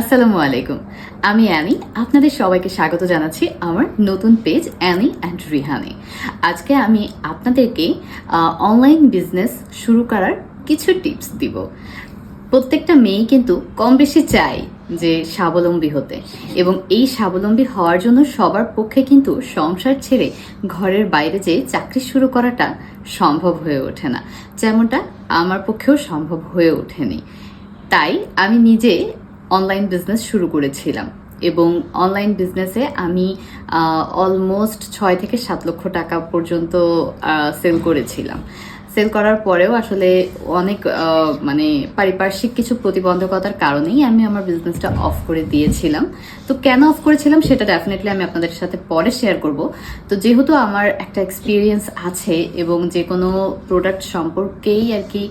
আসসালামু আলাইকুম। আমি অ্যানি আপনাদের সবাইকে স্বাগত জানাচ্ছি আমার নতুন পেজ অ্যানি অ্যান্ড রিহানে। আজকে আমি আপনাদেরকে অনলাইন বিজনেস শুরু করার কিছু টিপস দিব। প্রত্যেকটা মেয়ে কিন্তু কম বেশি চায় যে স্বাবলম্বী হতে এবং এই স্বাবলম্বী হওয়ার জন্য সবার পক্ষে কিন্তু সংসার ছেড়ে ঘরের বাইরে যেয়ে চাকরি শুরু করাটা সম্ভব হয়ে ওঠে না। যেমনটা আমার পক্ষেও সম্ভব হয়ে ওঠেনি। তাই আমি নিজে অনলাইন বিজনেস শুরু করেছিলাম। এবং অনলাইন বিজনেসে আমি অলমোস্ট ছয় থেকে সাত লক্ষ টাকা পর্যন্ত সেল করেছিলাম। সেল করার পরেও আসলে অনেক মানে পারিপার্শ্বিক কিছু প্রতিবন্ধকতার কারণেই আমি আমার বিজনেসটা অফ করে দিয়েছিলাম। তো কেন অফ করেছিলাম সেটা ডেফিনেটলি আমি আপনাদের সাথে পরে শেয়ার করব। তো যেহেতু আমার একটা এক্সপিরিয়েন্স আছে এবং যে কোনো প্রোডাক্ট সম্পর্কেই আর কি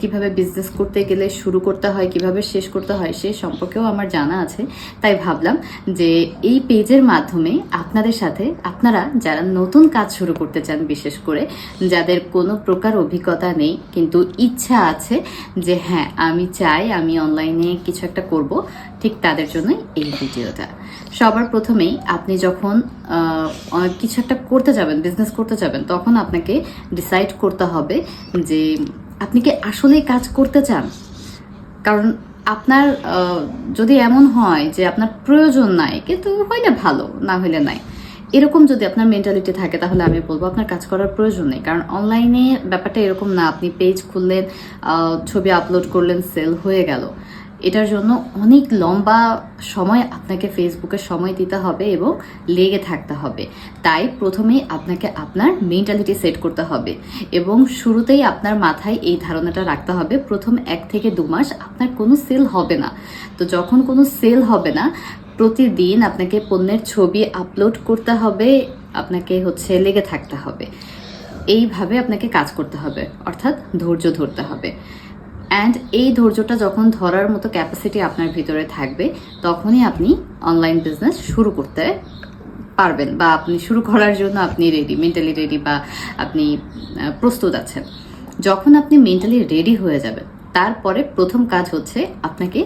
কীভাবে বিজনেস করতে গেলে শুরু করতে হয়, কীভাবে শেষ করতে হয়, সে সম্পর্কেও আমার জানা আছে। তাই ভাবলাম যে এই পেজের মাধ্যমে আপনাদের সাথে আপনারা যারা নতুন কাজ শুরু করতে চান বিশেষ করে, যাদের কোনো প্রকার অভিজ্ঞতা নেই, কিন্তু ইচ্ছা আছে যে হ্যাঁ আমি চাই, আমি অনলাইনে কিছু একটা করব। ঠিক তাদের জন্যই এই ভিডিওটা। সবার প্রথমেই আপনি যখন কিছু একটা করতে যাবেন বিজনেস করতে যাবেন, তখন আপনাকে ডিসাইড করতে হবে যে আপনি কি আসলেই কাজ করতে চান? কারণ আপনার যদি এমন হয় যে আপনার প্রয়োজন নাই, কিন্তু হইলে ভালো, না হইলে নাই। এরকম যদি আপনার মেন্টালিটি থাকে, তাহলে আমি বলব আপনার কাজ করার প্রয়োজন নেই। কারণ অনলাইনে ব্যাপারটা এরকম না, আপনি পেজ খুললেন ছবি আপলোড করলেন সেল হয়ে গেল। এটার জন্য অনেক লম্বা সময় আপনাকে ফেসবুকে সময় দিতে হবে এবং লেগে থাকতে হবে। তাই প্রথমেই আপনাকে আপনার মেন্টালিটি সেট করতে হবে এবং শুরুতেই আপনার মাথায় এই ধারণাটা রাখতে হবে, প্রথম এক থেকে দু মাস আপনার কোনো সেল হবে না। তো যখন কোনো সেল হবে না প্রতিদিন আপনাকে পণ্যের ছবি আপলোড করতে হবে, আপনাকে হচ্ছে লেগে থাকতে হবে। এইভাবে আপনাকে কাজ করতে হবে, অর্থাৎ ধৈর্য ধরতে হবে। অ্যান্ড এই ধৈর্যটা যখন ধরার মতো ক্যাপাসিটি আপনার ভিতরে থাকবে, তখনই আপনি অনলাইন বিজনেস শুরু করতে পারবেন বা আপনি শুরু করার জন্য আপনি রেডি মেন্টালি রেডি বা আপনি প্রস্তুত আছেন। যখন আপনি মেন্টালি রেডি হয়ে যাবেন তারপরে প্রথম কাজ হচ্ছে আপনাকে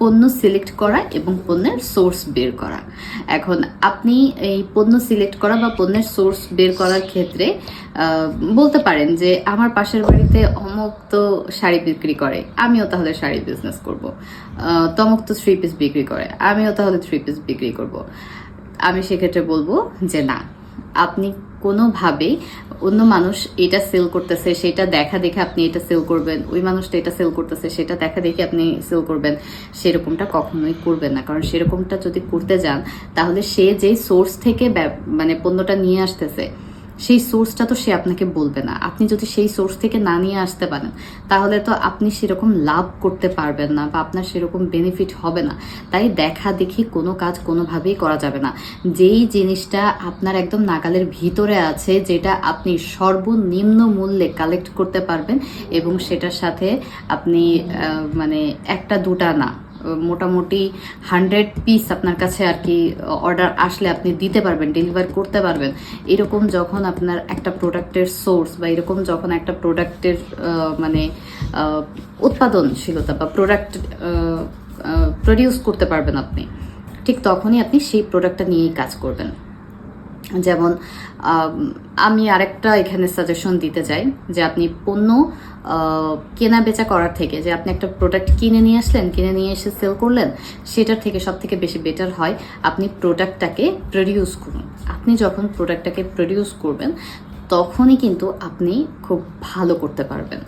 পণ্য সিলেক্ট করা এবং পণ্যের সোর্স বের করা। এখন আপনি এই পণ্য সিলেক্ট করা বা পণ্যের সোর্স বের করার ক্ষেত্রে বলতে পারেন যে আমার পাশের বাড়িতে অমুক তো শাড়ি বিক্রি করে, আমিও তাহলে শাড়ি বিজনেস করব। তমুক তো থ্রি পিস বিক্রি করে, আমিও তাহলে থ্রি পিস বিক্রি করব। আমি সেক্ষেত্রে বলব যে না, আপনি কোনোভাবেই অন্য মানুষ এটা সেল করতেছে, সেটা দেখা দেখে আপনি এটা সেল করবেন, ওই মানুষটা এটা সেল করতেছে, সেটা দেখা দেখে আপনি সেল করবেন, সেরকমটা কখনোই করবেন না। কারণ সেরকমটা যদি করতে যান, তাহলে সে যেই সোর্স থেকে মানে পণ্যটা নিয়ে আসতেছে সেই সোর্সটা তো সে আপনাকে বলবে না। আপনি যদি সেই সোর্স থেকে না নিয়ে আসতে পারেন, তাহলে তো আপনি সেরকম লাভ করতে পারবেন না বা আপনার সেরকম বেনিফিট হবে না। তাই দেখা দেখি কোনো কাজ কোনোভাবেই করা যাবে না। যেই জিনিসটা আপনার একদম নাগালের ভিতরে আছে, যেটা আপনি সর্বনিম্ন মূল্যে কালেক্ট করতে পারবেন এবং সেটার সাথে আপনি মানে একটা দুটা না মোটামুটি হান্ড্রেড পিস আপনার কাছে আর কি অর্ডার আসলে আপনি দিতে পারবেন ডেলিভার করতে পারবেন। এরকম যখন আপনার একটা প্রোডাক্টের সোর্স বা এরকম যখন একটা প্রোডাক্টের মানে উৎপাদনশীলতা বা প্রোডাক্ট প্রডিউস করতে পারবেন আপনি, ঠিক তখনই আপনি সেই প্রোডাক্টটা নিয়েই কাজ করবেন। যেমন, আমি আরেকটা এখানে সাজেশন দিতে চাই যে আপনি পণ্য কেনা বেচা করার থেকে যে আপনি একটা প্রোডাক্ট কিনে নিয়ে আসলেন, কিনে নিয়ে এসে সেল করলেন, সেটার থেকে সব থেকে বেশি বেটার হয় আপনি প্রোডাক্টটাকে প্রডিউস করুন। আপনি যখন প্রোডাক্টটাকে প্রডিউস করবেন, তখনই কিন্তু আপনি খুব ভালো করতে পারবেন।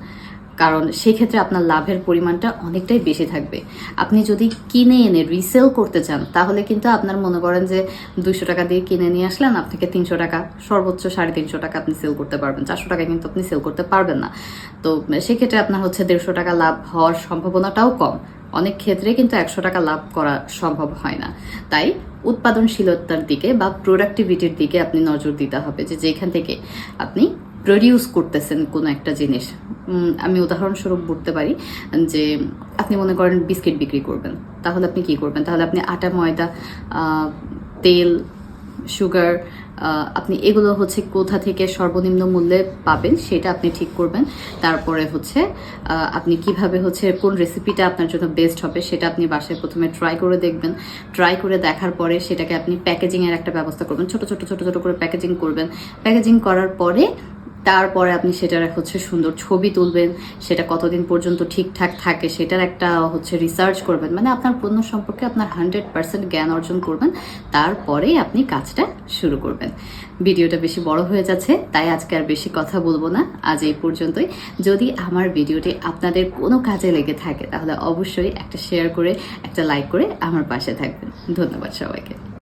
কারণ সেক্ষেত্রে আপনার লাভের পরিমাণটা অনেকটাই বেশি থাকবে। আপনি যদি কিনে এনে রিসেল করতে চান, তাহলে কিন্তু আপনার মনে করেন যে দুইশো টাকা দিয়ে কিনে নিয়ে আসলেন, আপনাকে তিনশো টাকা, সর্বোচ্চ সাড়ে তিনশো টাকা আপনি সেল করতে পারবেন। চারশো টাকা কিন্তু আপনি সেল করতে পারবেন না। তো সেক্ষেত্রে আপনার হচ্ছে দেড়শো টাকা লাভ হওয়ার সম্ভাবনাটাও কম। অনেক ক্ষেত্রে কিন্তু একশো টাকা লাভ করা সম্ভব হয় না। তাই উৎপাদনশীলতার দিকে বা প্রোডাক্টিভিটির দিকে আপনি নজর দিতে হবে যে যেখান থেকে আপনি প্রডিউস করতেছেন কোনো একটা জিনিস। আমি উদাহরণস্বরূপ বলতে পারি যে, আপনি মনে করেন বিস্কিট বিক্রি করবেন, তাহলে আপনি কি করবেন? তাহলে আপনি আটা, ময়দা তেল, সুগার আপনি এগুলো হচ্ছে কোথা থেকে সর্বনিম্ন মূল্যে পাবেন সেটা আপনি ঠিক করবেন। তারপরে হচ্ছে আপনি কীভাবে হচ্ছে কোন রেসিপিটা আপনার জন্য বেস্ট হবে সেটা আপনি বাসায় প্রথমে ট্রাই করে দেখবেন। ট্রাই করে দেখার পরে সেটাকে আপনি প্যাকেজিংয়ের একটা ব্যবস্থা করবেন। ছোট ছোট ছোট ছোট করে প্যাকেজিং করবেন। প্যাকেজিং করার পরে তারপরে আপনি সেটার এক হচ্ছে সুন্দর ছবি তুলবেন, সেটা কতদিন পর্যন্ত ঠিকঠাক থাকে সেটার একটা হচ্ছে রিসার্চ করবেন। মানে আপনার পণ্য সম্পর্কে আপনার হান্ড্রেড পার্সেন্ট জ্ঞান অর্জন করবেন, তারপরেই আপনি কাজটা শুরু করবেন। ভিডিওটা বেশি বড় হয়ে যাচ্ছে, তাই আজকে আর বেশি কথা বলব না। আজ এই পর্যন্তই। যদি আমার ভিডিওটি আপনাদের কোনো কাজে লেগে থাকে, তাহলে অবশ্যই একটা শেয়ার করে, একটা লাইক করে আমার পাশে থাকবেন। ধন্যবাদ সবাইকে।